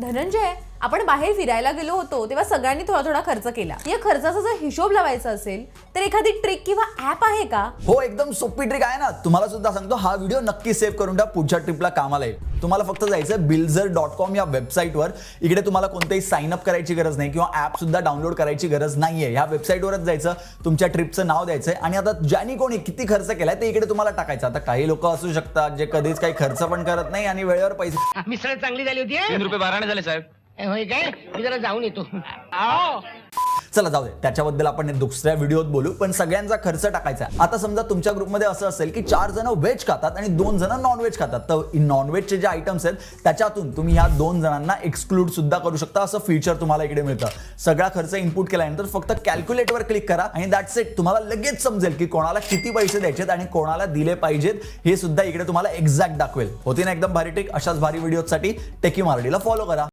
धनंजय? आपण बाहेर फिरायला गेलो होतो तेव्हा सगळ्यांनी थोडा थोडा खर्च केला. या खर्चाचा जर हिशोब लावायचा असेल तर एखादी ट्रिक किंवा ऍप आहे का? हो एकदम सोपी ट्रिक आहे ना. तुम्हाला सुद्धा सांगतो हा व्हिडिओ नक्की सेव्ह करून ठेवा. पुढच्या ट्रिपला कामाला येईल. तुम्हाला फक्त जायचं बिल्झर डॉट कॉम या वेबसाईटवर इकडे तुम्हाला कोणतेही साइन अप करायची गरज नाही किंवा ऍप सुद्धा डाउनलोड करायची गरज नाहीये. ह्या वेबसाईटवरच जायचं तुमच्या ट्रिपचं नाव द्यायचंय. आणि आता ज्यांनी कोणी किती खर्च केलाय ते इकडे तुम्हाला टाकायचं. आता काही लोक असू शकतात जे कधीच काही खर्च पण करत नाही आणि वेळेवर पैसे मिसळ चांगली झाली होती रुपये बाराणे झाले साहेब. होय काय? मी जरा जाऊन येतो. आओ. चला जाऊ दे. त्याच्याबद्दल आपण दुसऱ्या व्हिडिओत बोलू पण सगळ्यांचा खर्च टाकायचा. आता समजा तुमच्या ग्रुपमध्ये असं असेल की चार जण व्हेज खातात आणि दोन जण नॉनव्हेज खातात तर नॉनव्हेजचे जे आयटम्स आहेत त्याच्यातून तुम्ही ह्या दोन जणांना एक्सक्लूड सुद्धा करू शकता. असं फीचर तुम्हाला इकडे मिळतं. सगळा खर्च इनपुट केल्यानंतर फक्त कॅल्क्युलेटवर क्लिक करा आणि दॅट्स इट तुम्हाला लगेच समजेल की कोणाला किती पैसे द्यायचेत आणि कोणाला दिले पाहिजेत. हे सुद्धा इकडे तुम्हाला एक्झॅक्ट दाखवेल. होती ना एकदम भारी टेक अशाच भारी व्हिडिओसाठी टेकी मारडीला फॉलो करा.